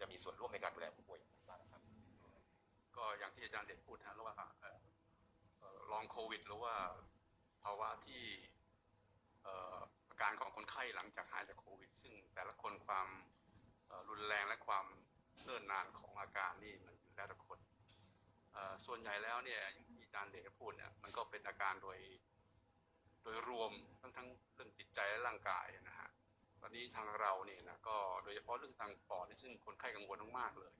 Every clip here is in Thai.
จะมีส่วนร่วมในการดูแลผู้ป่วยบ้างครับ ก็อย่างที่อาจารย์เด็กพูดนะว่าเอ่อเอ่อลองโควิด หรือว่าภาวะที่อาการของคนไข้หลังจากหายจากโควิด ซึ่งแต่ละคนความรุนแรงและความเนิ่นนานของอาการนี่มันอยู่แล้วแต่คนส่วนใหญ่แล้วเนี่ยอย่างที่อาจารย์เด็กพูดเนี่ยมันก็เป็นอาการโดยโดยรวมทั้งทั้งเรื่องจิตใจและร่างกายน ตอนนี้ทางเราเนี่ยนะก็โดยเฉพาะเรื่องทางปอดนี่ซึ่งคนไข้กังวลมากๆเลย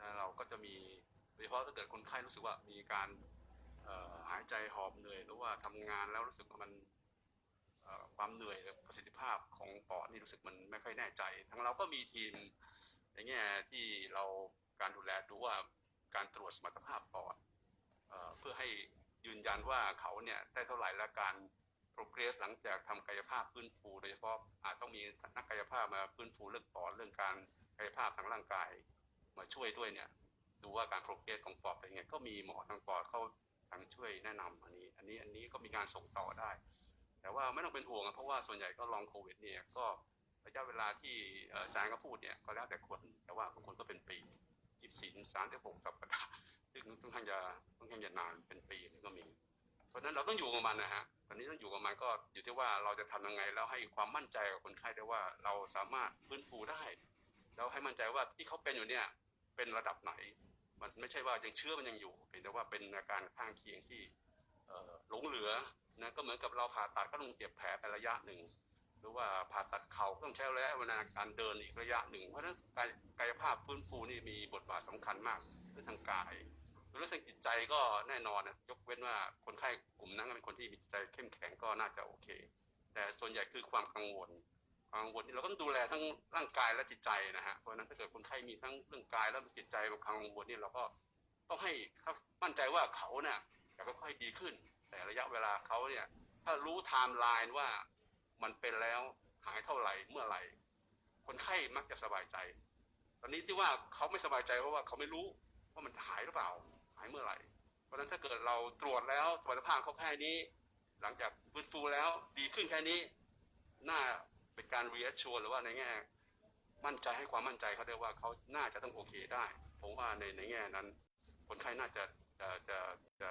นะเราก็จะมีโดยเฉพาะถ้าเกิดคนไข้รู้สึกว่ามีการหายใจหอบเหนื่อยหรือว่าทำงานแล้วรู้สึกว่ามันความเหนื่อยประสิทธิภาพของปอดนี่รู้สึกมันไม่ค่อยแน่ใจทางเราก็มีทีมในแง่ที่เราการดูแลดูว่าการตรวจสมรรถภาพปอดเเพื่อให้ยืนยันว่าเขาเนี่ยได้เท่าไหร่และการโปรเกรสหลังจากทำกายภาพฟื้นฟูโดยเฉพาะ นักกายภาพมาฟื้นฟูเรื่องปอดเรื่องการกายภาพทางร่างกาย มาช่วยด้วยเนี่ย ดูว่าการโปรเกรสของปอดเป็นยังไงก็มีหมอทางปอดเขาทางช่วยแนะนำอันนี้ อันนี้อันนี้ก็มีการส่งต่อได้ แต่ว่าไม่ต้องเป็นห่วงเพราะว่าส่วนใหญ่ก็ลองโควิดเนี่ยก็ระยะเวลาที่อาจารย์ก็พูดเนี่ยก็แล้วแต่คนแต่ว่าบางคนก็เป็นปียี่สิบสามถึงหกสัปดาห์ซึ่งค่อนข้างจะค่อนข้างจะนานเป็นปีเลยก็มี เพราะฉะนั้นเราต้องอยู่กับมันนะฮะ อนนี้ต้องอยู่กับมันก็อยู่ที่ว่าเราจะทำยังไงแล้วให้ความมั่นใจกับคนไข้ได้ว่าเราสามารถฟื้นฟูได้แล้วให้มั่นใจว่าที่เขาเป็นอยู่เนี่ยเป็นระดับไหน มันไม่ใช่ว่ายังเชื้อมันยังอยู่เพียงแต่ว่าเป็นอาการข้างเคียงที่หลงเหลือนะก็เหมือนกับเราผ่าตัดก็ต้องเจ็บแผลไประยะหนึ่งหรือว่าผ่าตัดเข่าต้องใช้ระยะเวลาการเดินอีกระยะหนึ่ง เพราะฉะนั้นกายภาพฟื้นฟูนี่มีบทบาทสำคัญมากเรื่องทางกาย เรื่องทางจิตใจก็แน่นอนนะยกเว้นว่าคนไข้กลุ่มนั้นเป็นคนที่มีจิตใจเข้มแข็งก็น่าจะโอเค แต่ส่วนใหญ่คือความกังวลความกังวลที่เราก็ต้องดูแลทั้งร่างกายและจิตใจนะฮะเพราะนั้นถ้าเกิดคนไข้มีทั้งเรื่องกายและจิตใจความกังวลนี่เราก็ต้องให้เขามั่นใจว่าเขาเนี่ยจะค่อยๆดีขึ้น แต่ระยะเวลาเขาเนี่ยถ้ารู้ไทม์ไลน์ว่ามันเป็นแล้วหายเท่าไหร่เมื่อไหร่ คนไข้มักจะสบายใจ ตอนนี้ที่ว่าเขาไม่สบายใจเพราะว่าเขาไม่รู้ว่ามันหายหรือเปล่าายเมื่อไหร่ เพราะฉะนั้นถ้าเกิดเราตรวจแล้วสมรรถภาพเขาแค่นี้ หลังจากฟื้นฟูแล้วดีขึ้นแค่นี้ น่าเป็นการเรียชัวหรือว่าในแง่ มั่นใจให้ความมั่นใจเขาได้ว่าเขาน่าจะต้องโอเคได้ ผมว่าในในแง่นั้น คนไข้น่าจะจะจะจะ